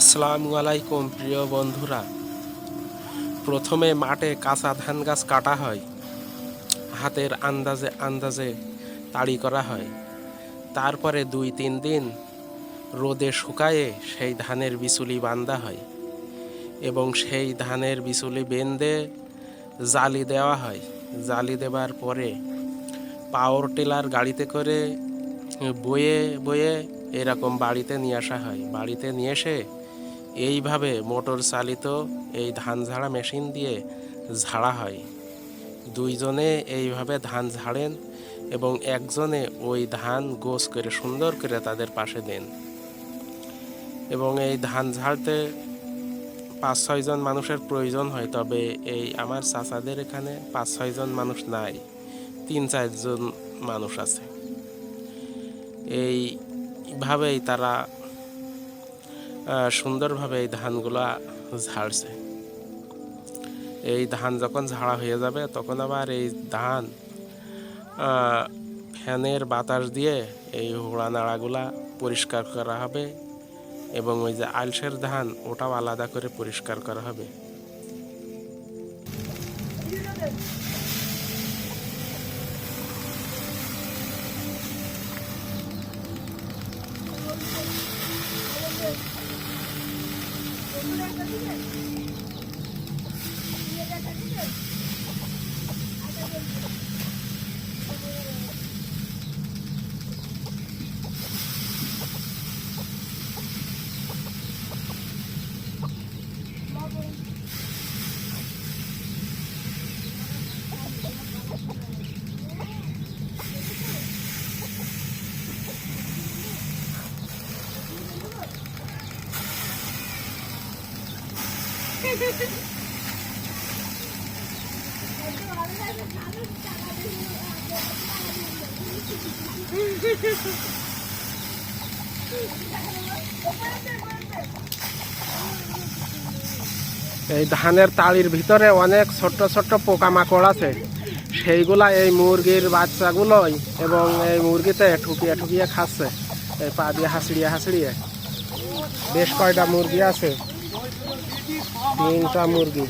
আসসালামু আলাইকুম, প্রিয় বন্ধুরা। প্রথমে মাঠে কাঁচা ধান গাছ কাটা হয়। হাতের আন্দাজে আন্দাজে তাড়ি করা হয়। তারপরে দুই তিন দিন রোদে শুকায়ে সেই ধানের বিচুলি বান্ধা হয় এবং সেই ধানের বিচুলি বেঁধে জালি দেওয়া হয়। জালি দেওয়ার পরে পাওয়ার টিলার গাড়িতে করে বয়ে বয়ে এরকম বাড়িতে নিয়ে আসা হয়। বাড়িতে নিয়ে এসে এইভাবে মোটর চালিত এই ধান ঝাড়া মেশিন দিয়ে ঝাড়া হয়। দুইজনে এইভাবে ধান ঝাড়েন এবং একজনে ওই ধান গোছ করে, সুন্দর করে তাদের পাশে দেন। এবং এই ধান ঝাড়তে পাঁচ ছয়জন মানুষের প্রয়োজন হয়। তবে এই আমার চাচাদের এখানে পাঁচ ছয়জন মানুষ নাই, তিন চারজন মানুষ আছে। এইভাবেই তারা সুন্দরভাবে এই ধানগুলা ঝাড়ছে। এই ধান যখন ঝাড়া হয়ে যাবে, তখন আবার এই ধান ফ্যানের বাতাস দিয়ে এই হোড়া নাড়াগুলা পরিষ্কার করা হবে এবং ওই যে আলসের ধান, ওটাও আলাদা করে পরিষ্কার করা হবে। এই ধানের তালির ভিতরে অনেক ছোট্ট ছোট্ট পোকামাকড় আছে। সেইগুলা এই মুরগির বাচ্চাগুলোই এবং এই মুরগিতে ঠুকিয়ে ঠুকিয়ে খাচ্ছে। এই পা দিয়ে হাসড়িয়ে হাসড়িয়ে। বেশ কয়টা মুরগি আছে? তিনটা মুরগি।